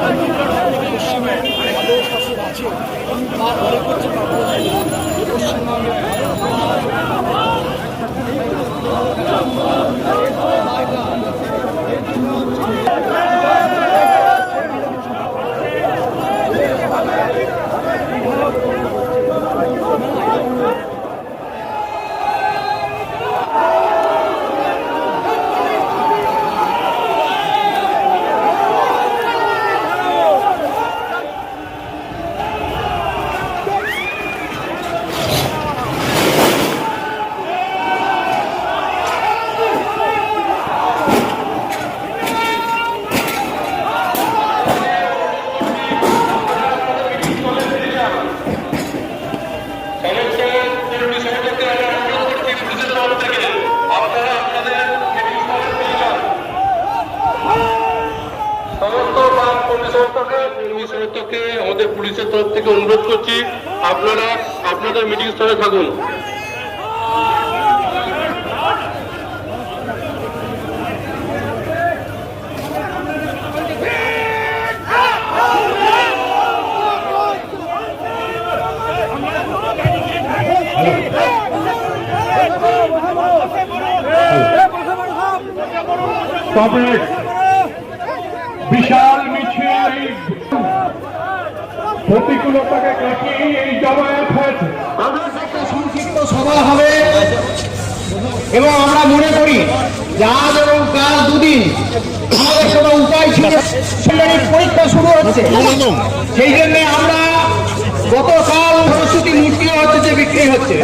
পশ্চিমে ভালো শাসক আছে কর্মী সমাজকে আমরা অনুরোধ করছি পুলিশের তরফ থেকে আপনারা আপনাদের মিটিং স্থলে ফিরে যান সমস্ত বাম কর্মী আমাদের পুলিশের তরফ থেকে অনুরোধ করছি আপনারা আপনাদের মিটিং স্থলে থাকুন। বিশাল মিছিল এই এবং আমরা মনে করি যে আজ এবং কাল দুদিন আমাদের কোনো উপায় ছিল পরীক্ষা শুরু হচ্ছে। সেই জন্য আমরা গতকাল সরস্বতী মূর্তিও হচ্ছে যে বিক্রি হচ্ছে।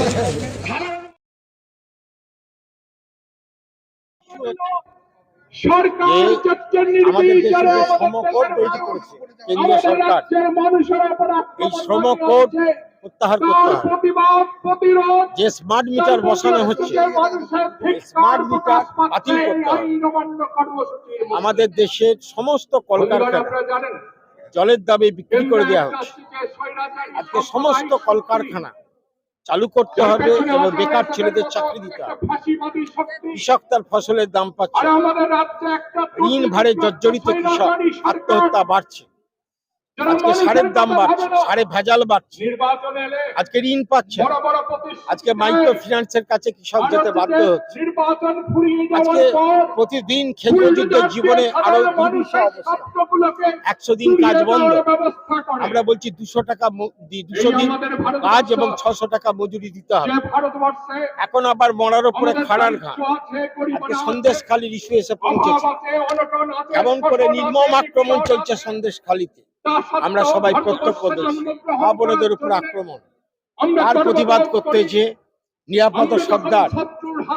আমাদের রাজ্যের মানুষের উপর আক্রমণ প্রত্যাহার তার করতে প্রতিবাদ প্রতিরোধ যে স্মার্ট মিটার বসানো হচ্ছে স্মার্ট মিটার বাতিল করতে আমাদের দেশের সমস্ত কলকারখানা জলের দামে বিক্রি করে দেওয়া হচ্ছে। আজকে সমস্ত কলকারখানা চালু করতে হবে এবং বেকার ছেলেদের চাকরি দিতে হবে। কৃষক তার ফসলের দাম পাচ্ছে। ঋণ ভারে জর্জরিত কৃষক আত্মহত্যা বাড়ছে। আজকে সারের দাম বাড়ছে সারে ভেজাল বাড়ছে। আজকে ঋণ পাচ্ছে। আজকে মাইক্রো ফিন্যান্সের কাছে কৃষক যেতে বাধ্য হচ্ছে। আজকে প্রতিদিন ক্ষেত্রযুদ্ধ জীবনে আরও একশো দিন কাজ বন্ধ। আমরা বলছি দুশো টাকা দুশো দিন কাজ এবং ছশো টাকা মজুরি দিতে হবে। এখন আবার মরার উপরে খাড়ার ঘাট। আজকে সন্দেশখালীর ইস্যু এসে পৌঁছেছে। এমন করে নির্মম আক্রমণ চলছে সন্দেশখালীতে? আমরা সবাই প্রত্যক্ষ দেখছি মা বোনেদের উপর আক্রমণ। তার প্রতিবাদ করতে যে নিরাপদ সর্দার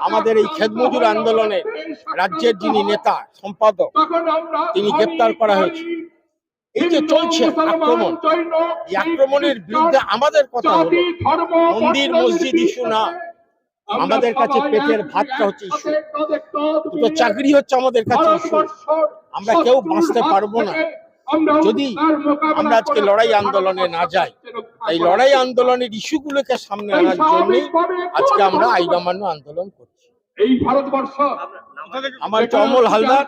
আমাদের এই খেদমজুর আন্দোলনে রাজ্যের যিনি নেতা সম্পাদক তিনি গ্রেপ্তার করা হয়েছে। এই যে চলছে আক্রমণ এই আক্রমণের বিরুদ্ধে আমাদের কথা হলো মন্দির মসজিদ ইস্যু না। আমাদের কাছে পেটের ভাতটা হচ্ছে ইস্যু। দুটো চাকরি হচ্ছে আমাদের কাছে ইস্যু। আমরা কেউ বাঁচতে পারব না। যদি আমরা আজকে লড়াই আন্দোলনে না যাই এই লড়াই আন্দোলনের ইস্যুগুলোকে সামনে আনার জন্য আজকে আমরা আইন অমান্য আন্দোলন করছি। এই ভারতবর্ষ আমার কমল হালদার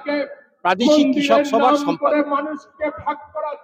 প্রাদেশিক কৃষক সভার সম্পাদক। মানুষকে ভাগ করার